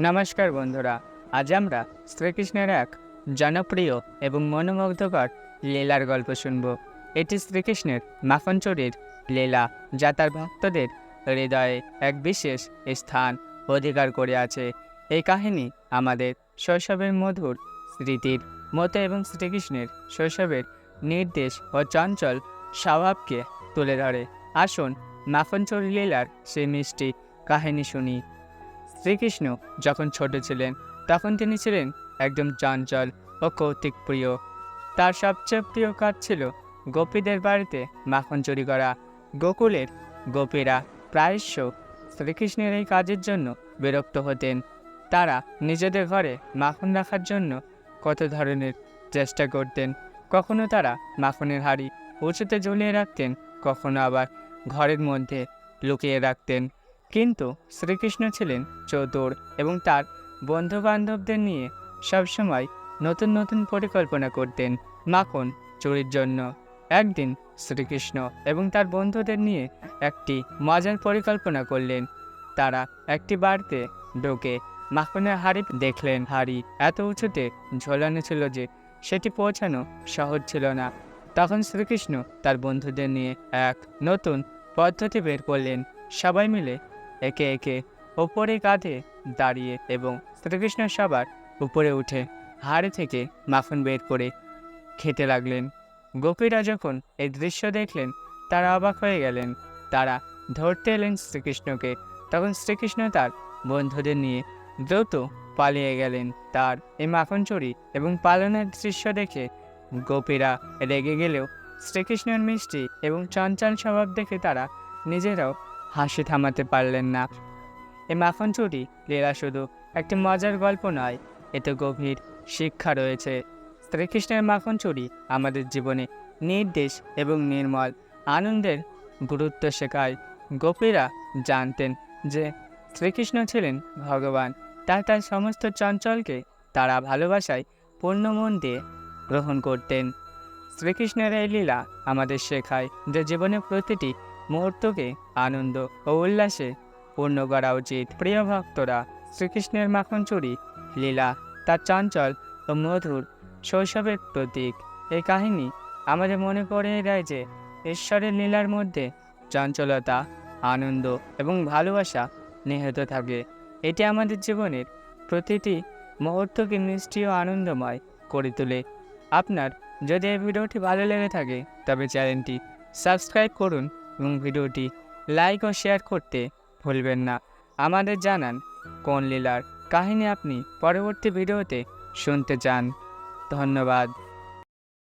নমস্কার বন্ধুরা, আজ আমরা শ্রীকৃষ্ণের এক জনপ্রিয় এবং মনোমুগ্ধকর লীলার গল্প শুনব। এটি শ্রীকৃষ্ণের মাখনচুরির লীলা, যা তার ভক্তদের হৃদয়ে এক বিশেষ স্থান অধিকার করে আছে। এই কাহিনী আমাদের শৈশবের মধুর স্মৃতির মতো এবং শ্রীকৃষ্ণের শৈশবের নির্দেশ ও চঞ্চল স্বভাবকে তুলে ধরে। আসুন মাখনচুরি লীলার সেই মিষ্টি কাহিনী শুনি। শ্রীকৃষ্ণ যখন ছোট ছিলেন, তখন তিনি ছিলেন একদম চঞ্চল ও কৌতুক প্রিয়। তার সবচেয়ে প্রিয় কাজ ছিল গোপীদের বাড়িতে মাখন চুরি করা। গোকুলের গোপীরা প্রায়শ শ্রীকৃষ্ণের এই কাজের জন্য বিরক্ত হতেন। তারা নিজেদের ঘরে মাখন রাখার জন্য কত ধরনের চেষ্টা করতেন। কখনো তারা মাখনের হাড়ি উঁচুতে ঝুলিয়ে রাখতেন, কখনো আবার ঘরের মধ্যে লুকিয়ে রাখতেন। কিন্তু শ্রীকৃষ্ণ ছিলেন চতুর এবং তার বন্ধু বান্ধবদের নিয়ে সবসময় নতুন নতুন পরিকল্পনা করতেন মাখন চুরির জন্য। একদিন শ্রীকৃষ্ণ এবং তার বন্ধুদের নিয়ে একটি মজার পরিকল্পনা করলেন। তারা একটি বাড়িতে ঢোকে মাখনের হাড়ি দেখলেন। হাড়ি এত উঁচুতে ঝোলানো ছিল যে সেটি পৌঁছানো সহজ ছিল না। তখন শ্রীকৃষ্ণ তার বন্ধুদের নিয়ে এক নতুন পদ্ধতি বের করলেন। সবাই মিলে একে একে ওপরে কাঁধে দাঁড়িয়ে এবং শ্রীকৃষ্ণ সবার উপরে উঠে হাড়ি থেকে মাখন বের করে খেতে লাগলেন। গোপীরা যখন এই দৃশ্য দেখলেন, তারা অবাক হয়ে গেলেন। তারা ধরতে এলেন শ্রীকৃষ্ণকে। তখন শ্রীকৃষ্ণ তার বন্ধুদের নিয়ে দ্রুত পালিয়ে গেলেন। তার এই মাখন চুরি এবং পালনের দৃশ্য দেখে গোপীরা রেগে গেলেও শ্রীকৃষ্ণের মিষ্টি এবং চঞ্চল স্বভাব দেখে তারা নিজেরাও হাসি থামাতে পারলেন না। এই মাখন চুরি, লীলা শুধু একটি মজার গল্প নয়, এতে গভীর শিক্ষা রয়েছে। শ্রীকৃষ্ণের মাখন চুরি আমাদের জীবনে নির্দেশ এবং নির্মল আনন্দের গুরুত্ব শেখায়। গোপীরা জানতেন যে শ্রীকৃষ্ণ ছিলেন ভগবান। তাই তার সমস্ত চঞ্চলকে তারা ভালোবাসায় পূর্ণ মন দিয়ে গ্রহণ করতেন। শ্রীকৃষ্ণের এই লীলা আমাদের শেখায় যে জীবনে প্রতিটি মুহূর্তকে আনন্দ ও উল্লাসে পূর্ণ করা উচিত। প্রিয় ভক্তরা, শ্রীকৃষ্ণের মাখন চুরি লীলা, তার চঞ্চল ও মধুর শৈশবের প্রতীক। এই কাহিনী আমাদের মনে করিয়ে দেয় যে, ঈশ্বরের লীলার মধ্যে চঞ্চলতা, আনন্দ এবং ভালোবাসা নিহত থাকে। এটি আমাদের জীবনের প্রতিটি মুহূর্তকে মিষ্টি ও আনন্দময় করে তোলে। আপনার যদি এই ভিডিওটি ভালো লেগে থাকে, তবে চ্যানেলটি সাবস্ক্রাইব করুন এবং ভিডিওটি লাইক ও শেয়ার করতে ভুলবেন না। আমাদের জানান, কোন লীলার কাহিনী আপনি পরবর্তী ভিডিওতে শুনতে চান। ধন্যবাদ।